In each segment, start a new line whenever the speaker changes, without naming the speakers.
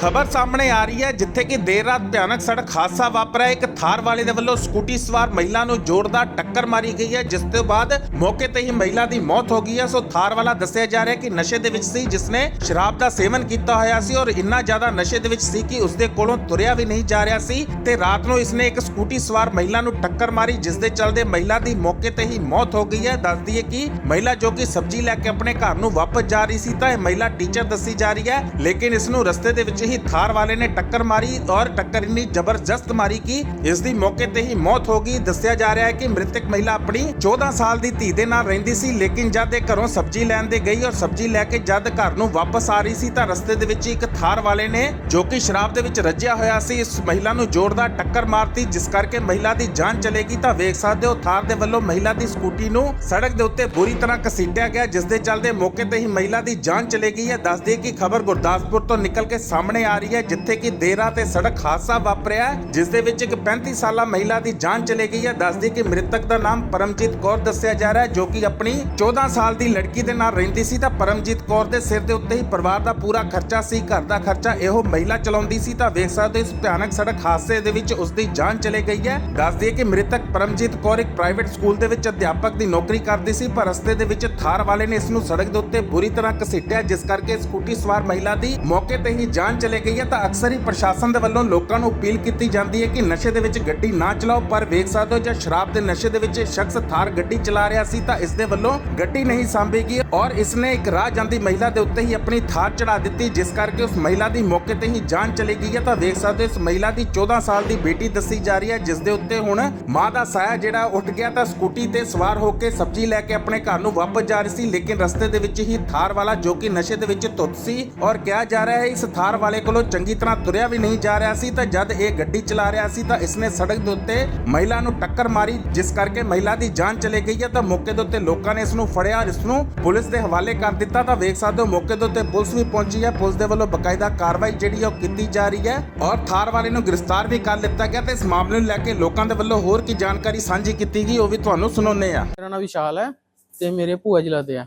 ਖਬਰ ਸਾਹਮਣੇ ਆ ਰਹੀ ਹੈ, ਜਿੱਥੇ ਕਿ ਦੇਰ ਰਾਤ ਭਿਆਨਕ ਸੜਕ ਹਾਦਸਾ ਵਾਪਰਿਆ। ਇੱਕ ਥਾਰ ਵਾਲੇ ਦੇ ਵੱਲੋਂ ਸਕੂਟੀ ਸਵਾਰ ਮਹਿਲਾ ਨੂੰ ਜ਼ੋਰਦਾਰ ਟੱਕਰ ਮਾਰੀ ਗਈ ਹੈ, ਜਿਸ ਤੋਂ ਬਾਅਦ ਮੌਕੇ ਤੇ ਹੀ ਮਹਿਲਾ ਦੀ ਮੌਤ ਹੋ ਗਈ ਹੈ। ਸੋ ਥਾਰ ਵਾਲਾ ਦੱਸਿਆ ਜਾ ਰਿਹਾ ਕਿ ਨਸ਼ੇ ਦੇ ਵਿੱਚ ਸੀ, ਜਿਸ ਨੇ ਸ਼ਰਾਬ ਦਾ ਸੇਵਨ ਕੀਤਾ ਹੋਇਆ ਸੀ ਔਰ ਇੰਨਾ ਜ਼ਿਆਦਾ ਨਸ਼ੇ ਦੇ ਵਿੱਚ ਸੀ ਕਿ ਉਸਦੇ ਕੋਲੋਂ ਤੁਰਿਆ ਵੀ ਨਹੀਂ ਜਾ ਰਿਹਾ ਸੀ ਤੇ ਰਾਤ ਨੂੰ ਇਸਨੇ ਇੱਕ ਸਕੂਟੀ ਸਵਾਰ ਮਹਿਲਾ ਨੂੰ ਟੱਕਰ ਮਾਰੀ, ਜਿਸ ਦੇ ਚਲਦੇ ਮਹਿਲਾ ਦੀ ਮੌਕੇ ਤੇ ਹੀ ਮੌਤ ਹੋ ਗਈ ਹੈ। ਦੱਸਦੀ ਹੈ ਕਿ ਮਹਿਲਾ ਜੋ ਕਿ ਸਬਜ਼ੀ ਲੈ ਕੇ ਆਪਣੇ ਘਰ ਨੂੰ ਵਾਪਸ ਜਾ ਰਹੀ ਸੀ, ਤਾਂ ਇਹ ਮਹਿਲਾ ਟੀਚਰ ਦੱਸੀ ਜਾ ਰਹੀ ਹੈ, ਲੇਕਿਨ ਇਸ ਨੂੰ ਰਸਤੇ ਦੇ ਵਿੱਚ ਹੀ ਥਾਰ ਵਾਲੇ ਨੇ ਟੱਕਰ ਮਾਰੀ ਔਰ ਟੱਕਰ ਇੰਨੀ ਜ਼ਬਰਦਸਤ ਮਾਰੀ ਕਿ ਇਸ ਦੀ ਮੌਕੇ ਤੇ ਹੀ ਮੌਤ ਹੋ ਗਈ ਦੱਸਿਆ ਜਾ ਰਿਹਾ ਹੈ ਕਿ ਮ੍ਰਿਤਕ ਮਹਿਲਾ ਆਪਣੀ 14 ਸਾਲ ਦੀ ਧੀ ਦੇ ਨਾਲ ਰਹਿੰਦੀ ਸੀ ਲੇਕਿਨ ਜਦ ਇਹ ਘਰੋਂ ਸਬਜ਼ੀ ਲੈਣ ਦੇ ਗਈ ਔਰ ਸਬਜ਼ੀ ਲੈ ਕੇ ਜਦ ਘਰ ਨੂੰ ਵਾਪਸ ਆ ਰਹੀ ਸੀ ਤਾਂ ਰਸਤੇ ਦੇ ਵਿੱਚ ਇੱਕ ਥਾਰ ਵਾਲੇ ਨੇ ਜੋ ਕਿ ਸ਼ਰਾਬ ਦੇ ਵਿੱਚ ਰੱਜਿਆ ਹੋਇਆ ਸੀ ਇਸ ਮਹਿਲਾ ਨੂੰ ਜ਼ੋਰਦਾਰ ਟੱਕਰ ਮਾਰਤੀ ਜਿਸ ਕਰਕੇ ਮਹਿਲਾ ਦੀ ਜਾਨ ਚਲੇਗੀ ਤਾਂ ਵੇਖ ਸਕਦੇ ਹੋ ਥਾਰ ਦੇ ਵੱਲੋਂ ਮਹਿਲਾ ਦੀ ਸਕੂਟੀ ਨੂੰ ਸੜਕ ਦੇ ਉੱਤੇ ਬੁਰੀ ਤਰ੍ਹਾਂ ਘਸੀਟਿਆ ਗਿਆ ਜਿਸ ਦੇ ਚੱਲਦੇ ਮੌਕੇ ਤੇ ਹੀ ਮਹਿਲਾ ਦੀ ਜਾਨ ਚਲੇ ਗਈ ਹੈ ਦੱਸ ਕਿ ਖਬਰ ਗੁਰਦਾਸਪੁਰ ਤੋਂ ਨਿਕਲ ਕੇ ਸਾਹਮਣੇ ਆ ਰਹੀ ਹੈ ਜਿੱਥੇ ਕਿ ਦੇਰਾ ਤੇ ਸੜਕ ਹਾਦਸਾ ਵਾਪਰਿਆ ਹੈ, ਜਿਸ ਦੇ ਵਿੱਚ ਇੱਕ 35 ਸਾਲਾ ਮਹਿਲਾ ਦੀ ਜਾਨ ਚਲੇ ਗਈ ਹੈ। ਦੱਸ ਕਿ ਮ੍ਰਿਤਕ ਦਾ ਨਾਮ ਪਰਮਜੀਤ ਕੌਰ ਦੱਸਿਆ ਜਾ ਰਿਹਾ ਹੈ ਜੋ ਕਿ ਆਪਣੀ 14 ਸਾਲ ਦੀ ਲੜਕੀ ਦੇ ਨਾਲ ਰਹਿੰਦੀ ਸੀ ਤਾਂ ਪਰਮਜੀਤ ਕੌਰ ਦੇ ਸਿਰ ਦੇ ਉੱਤੇ ਹੀ ਪਰਿਵਾਰ ਦਾ ਪੂਰਾ ਖਰਚਾ ਸੀ ਘਰ ਦਾ ਖਰਚਾ ਇਹੋ ਮਹਿਲਾ ਚਲਾਉਂਦੀ ਸੀ ਤਾਂ ਵੇਖ ਸਕਦੇ ਹੋ ਇਸ ਭਿਆਨਕ ਸੜਕ ਹਾਦਸੇ ਦੇ ਵਿੱਚ ਉਸ ਦੀ ਜਾਨ ਚਲੇ ਗਈ ਹੈ। ਦੱਸਦੀ ਦਈਏ ਕਿ ਮ੍ਰਿਤਕ ਪਰਮਜੀਤ ਕੌਰ ਇੱਕ ਪ੍ਰਾਈਵੇਟ ਸਕੂਲ ਦੇ ਵਿੱਚ ਅਧਿਆਪਕ ਦੀ ਨੌਕਰੀ ਕਰਦੀ ਸੀ ਪਰ ਰਸਤੇ ਦੇ ਵਿੱਚ ਥਾਰ ਵਾਲੇ ਨੇ ਇਸ ਨੂੰ ਸੜਕ ਦੇ ਉੱਤੇ ਬੁਰੀ ਤਰ੍ਹਾਂ ਘਸੀਟਿਆ ਜਿਸ ਕਰਕੇ ਸਕੂਟੀ ਸਵਾਰ ਮਹਿਲਾ ਦੀ ਮੌਕੇ ਤੇ ਹੀ ਜਾਨ ਚਲੇ ਗਈ ਹੈ ਤਾਂ ਅਕਸਰ ਹੀ ਪ੍ਰਸ਼ਾਸਨ ਦੇ ਵੱਲੋਂ ਲੋਕਾਂ ਨੂੰ ਅਪੀਲ ਕੀਤੀ ਜਾਂਦੀ ਹੈ ਕਿ ਨਸ਼ੇ ਦੇ ਵਿੱਚ ਗੱਡੀ ਨਾ ਚਲਾਓ, ਪਰ ਵੇਖ ਸਕਦੇ ਹੋ ਜਦ ਸ਼ਰਾਬ ਦੇ ਨਸ਼ੇ ਦੇ ਵਿੱਚ ਸ਼ਖਸ ਥਾਰ ਗੱਡੀ ਚਲਾ ਰਿਹਾ ਸੀ ਤਾਂ ਇਸ ਦੇ ਵੱਲੋਂ ਗੱਡੀ ਨਹੀਂ ਸਾਂਭੀ ਔਰ ਇਸ ਨੇ ਇੱਕ ਰਾਹ ਜਾਂਦੀ ਮਹਿਲਾ ਦੇ ਉੱਤੇ ਹੀ ਆਪਣੀ ਥਾਰ ਚੜਾ ਦਿੱਤੀ, ਜਿਸ ਕਰਕੇ ਉਸ ਮਹਿਲਾ ਦੀ ਮੌਕੇ ਤੇ ਹੀ ਜਾਨ ਚਲੀ ਗਈ ਹੈ ਤਾਂ ਵੇਖ ਸਕਦੇ ਹੋ ਇਸ ਮਹਿਲਾ ਦੀ 14 ਸਾਲ ਦੀ ਬੇਟੀ ਦੱਸੀ ਜਾ ਰਹੀ ਹੈ, ਜਿਸ ਦੇ ਉੱਤੇ ਹੁਣ ਮਾਂ ਦਾ ਸਾਇਆ ਜਿਹੜਾ ਉੱਠ ਗਿਆ ਤਾਂ ਸਕੂਟੀ ਤੇ ਸਵਾਰ ਹੋ ਕੇ ਸਬਜ਼ੀ ਲੈ ਕੇ ਆਪਣੇ ਘਰ ਨੂੰ ਵਾਪਸ ਜਾ ਰਹੀ ਸੀ, ਲੇਕਿਨ ਰਸਤੇ ਦੇ ਵਿੱਚ ਹੀ ਥਾਰ ਵਾਲਾ ਜੋ ਕਿ ਨਸ਼ੇ ਦੇ ਵਿੱਚ ਧੁੱਤ ਸੀ ਔਰ ਕਿਹਾ ਜਾ ਰਿਹਾ ਹੈ, ਇਸ ਥਾਰ ਵਾਲੇ ਕੋਲੋਂ ਚੰਗੀ ਤਰ੍ਹਾਂ ਤੁਰਿਆ ਵੀ ਨਹੀਂ ਜਾ ਰਿਹਾ ਸੀ ਤਾਂ ਜਦ ਇਹ ਗੱਡੀ ਚਲਾ ਰਿਹਾ ਸੀ ਤਾਂ ਇਸਨੇ ਸੜਕ ਦੇ ਉੱਤੇ ਮਹਿਲਾ ਨੂੰ ਟੱਕਰ ਮਾਰੀ, ਜਿਸ ਕਰਕੇ ਮਹਿਲਾ ਦੀ ਜਾਨ ਚਲੇ ਗਈ ਹੈ ਤਾਂ ਮੌਕੇ ਦੇ ਉੱਤੇ ਲੋਕਾਂ ਨੇ ਇਸ ਨੂੰ ਫੜਿਆ ਔਰ ਇਸ ਨੂੰ ਪੁਲਿਸ ਦੇ ਹਵਾਲੇ ਕਰ ਦਿੱਤਾ। ਤਾਂ ਵੇਖ ਸਕਦੇ ਹੋ, ਮੌਕੇ ਦੇ ਉੱਤੇ ਪੁਲਿਸ ਵੀ ਪਹੁੰਚੀ ਹੈ। ਪੁਲਿਸ ਦੇ ਵੱਲੋਂ ਬਕਾਇਦਾ ਕਾਰਵਾਈ ਜਿਹੜੀ ਉਹ ਕੀਤੀ ਜਾ ਰਹੀ ਹੈ ਔਰ ਥਾਰ ਵਾਲੇ ਨੂੰ ਗ੍ਰਿਫਤਾਰ ਵੀ ਕਰ ਲਿੱਤਾ ਗਿਆ ਤੇ ਇਸ ਮਾਮਲੇ ਨੂੰ ਲੈ ਕੇ ਲੋਕਾਂ ਦੇ ਵੱਲੋਂ ਹੋਰ ਕੀ ਜਾਣਕਾਰੀ ਸਾਂਝੀ ਕੀਤੀ ਗਈ, ਉਹ ਵੀ ਤੁਹਾਨੂੰ ਸੁਣਾਉਂਦੇ ਆ
ਮੇਰਾ ਨਾਮ ਵਿਸ਼ਾਲ ਹੈ ਤੇ ਮੇਰੇ ਭੂਆ ਜੀ ਲੱਗਦੇ ਆ।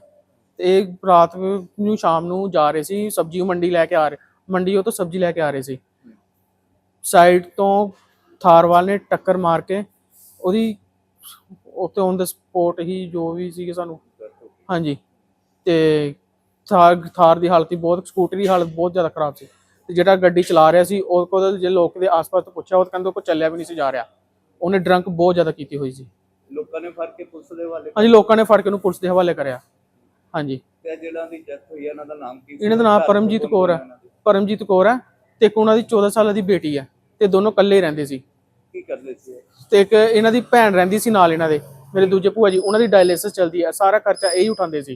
ਤੇ ਰਾਤ ਨੂੰ ਸ਼ਾਮ ਨੂੰ ਜਾ ਰਹੇ ਸੀ, ਸਬਜ਼ੀ ਮੰਡੀ ਲੈ ਕੇ ਆ ਰਹੇ। ਮੰਡੀ ਤੋਂ ਸਬਜ਼ੀ ਲੈ ਕੇ ਆ ਰਹੇ ਸੀ। ਸਾਈਡ ਤੋਂ ਥਾਰਵਾਲ ਨੇ ਟੱਕਰ ਮਾਰ ਕੇ ਉਹਦੀ ਉੱਤੇ ਔਨ ਦਾ ਸਪੋਟ ਹੀ ਜੋ ਵੀ ਸੀਗੇ ਸਾਨੂੰ ਹਾਂਜੀ ਤੇ ਥਾਰ ਥਾਰ ਦੀ ਹਾਲਤ ਹੀ ਬਹੁਤ ਸਕੂਟਰ ਦੀ ਹਾਲਤ ਬਹੁਤ ਜ਼ਿਆਦਾ ਖਰਾਬ ਸੀ। ਤੇ ਜਿਹੜਾ ਗੱਡੀ ਚਲਾ ਰਿਹਾ ਸੀ ਉਹ ਕੋਲ ਜੇ ਲੋਕ ਦੇ ਆਸ-ਪਾਸ ਤੋਂ ਪੁੱਛਿਆ ਉਹ ਕਹਿੰਦੇ ਕੋਲ ਚੱਲਿਆ ਵੀ ਨਹੀਂ ਸੀ ਜਾ ਰਿਹਾ। ਉਹਨੇ ਡਰੰਕ ਬਹੁਤ ਜ਼ਿਆਦਾ ਕੀਤੀ ਹੋਈ ਸੀ।
ਲੋਕਾਂ ਨੇ ਫੜ ਕੇ ਪੁਲਿਸ ਦੇ ਹਵਾਲੇ
ਹਾਂਜੀ ਲੋਕਾਂ ਨੇ ਫੜ ਕੇ ਉਹਨੂੰ ਪੁਲਿਸ ਦੇ ਹਵਾਲੇ ਕਰਿਆ। ਹਾਂਜੀ।
ਤੇ ਜਿਹੜਾ ਦੀ ਡੈਥ ਹੋਈ ਹੈ ਇਹਨਾਂ ਦਾ ਨਾਮ ਕੀ ਸੀ?
ਇਹਨਾਂ ਦਾ ਨਾਮ ਪਰਮਜੀਤ ਕੌਰ ਹੈ? ਪਰਮਜੀਤ ਕੌਰ ਹੈ ਤੇ ਇੱਕ ਉਹਨਾਂ ਦੀ 14 ਸਾਲਾਂ ਦੀ ਬੇਟੀ ਹੈ ਤੇ ਦੋਨੋਂ ਇਕੱਲੇ ਹੀ ਰਹਿੰਦੇ ਸੀ।
ਕੀ ਕਰਦੇ ਸੀ?
ਤੇ ਇੱਕ ਇਹਨਾਂ ਦੀ ਭੈਣ ਰਹਿੰਦੀ ਸੀ ਨਾਲ ਇਹਨਾਂ ਦੇ ਮੇਰੇ ਦੂਜੇ ਭੂਆ ਜੀ ਉਹਨਾਂ ਦੀ ਡਾਇਲਿਸਿਸ ਚੱਲਦੀ ਹੈ ਸਾਰਾ ਖਰਚਾ ਇਹ ਹੀ ਉਠਾਉਂਦੇ ਸੀ।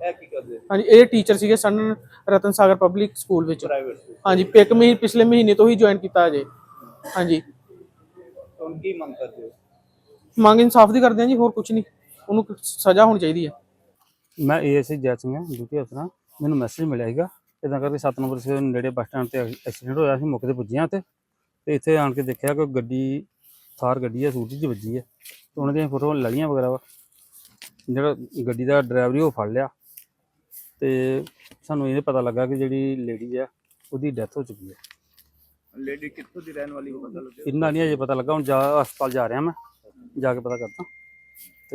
ਇਹ ਕੀ ਕਰਦੇ ਸੀ?
ਹਾਂਜੀ ਇਹ ਟੀਚਰ ਸੀਗੇ ਸਨ ਰਤਨ ਸਾਗਰ ਪਬਲਿਕ ਸਕੂਲ ਵਿੱਚ।
ਪ੍ਰਾਈਵੇਟ
ਹਾਂਜੀ ਇੱਕ ਮਹੀਨੇ ਪਿਛਲੇ ਮਹੀਨੇ ਤੋਂ ਹੀ ਜੁਆਇਨ ਕੀਤਾ ਅਜੇ ਹਾਂਜੀ।
ਹੁਣ ਕੀ ਮੰਗ ਕਰਦੇ ਹੋ?
ਮੰਗ ਇਨਸਾਫ ਦੀ ਕਰਦੇ ਹਾਂ ਜੀ ਹੋਰ ਕੁਝ ਨਹੀਂ। ਉਹਨੂੰ ਸਜ਼ਾ ਹੋਣੀ ਚਾਹੀਦੀ ਹੈ
ਮੈਂ ਏਐਸਆਈ ਜੈ ਸਿੰਘ ਹਾਂ ਡਿਊਟੀ ਅਫਸਰ ਮੈਨੂੰ ਮੈਸੇਜ ਮਿਲਿਆ ਸੀਗਾ। ਇਦਾਂ ਕਰਕੇ 7 ਨੰਬਰ ਸੇ ਨੇੜੇ ਬੱਸ ਸਟੈਂਡ ਤੇ ਐਕਸੀਡੈਂਟ ਹੋਇਆ ਸੀ ਮੌਕੇ ਤੇ ਪੁੱਜਿਆ ਤੇ ਤੇ ਇੱਥੇ ਆਣ ਕੇ ਦੇਖਿਆ ਕਿ ਗੱਡੀ ਥਾਰ ਗੱਡੀ ਹੈ ਸੂਟੀ 'ਚ ਵੱਜੀ ਹੈ ਤੇ ਉਹਨਾਂ ਦੀਆਂ ਫੋਟੋਆਂ ਲਈਆਂ ਵਗੈਰਾ ਵਾ ਜਿਹੜਾ ਗੱਡੀ ਦਾ ਡਰਾਈਵਰ ਸੀ ਉਹ ਫੜ ਲਿਆ ਤੇ ਸਾਨੂੰ ਇਹ ਪਤਾ ਲੱਗਾ ਕਿ ਜਿਹੜੀ ਲੇਡੀ ਆ ਉਹਦੀ ਡੈਥ ਹੋ ਚੁੱਕੀ ਹੈ
ਲੇਡੀ ਕਿੱਥੋਂ ਦੀ ਰਹਿਣ ਵਾਲੀ ਪਤਾ ਲੱਗਿਆ?
ਇੰਨਾ ਨਹੀਂ ਅਜੇ ਪਤਾ ਲੱਗਾ ਹੁਣ ਜਾ ਹਸਪਤਾਲ ਜਾ ਰਿਹਾ ਮੈਂ ਜਾ ਕੇ ਪਤਾ ਕਰਦਾ।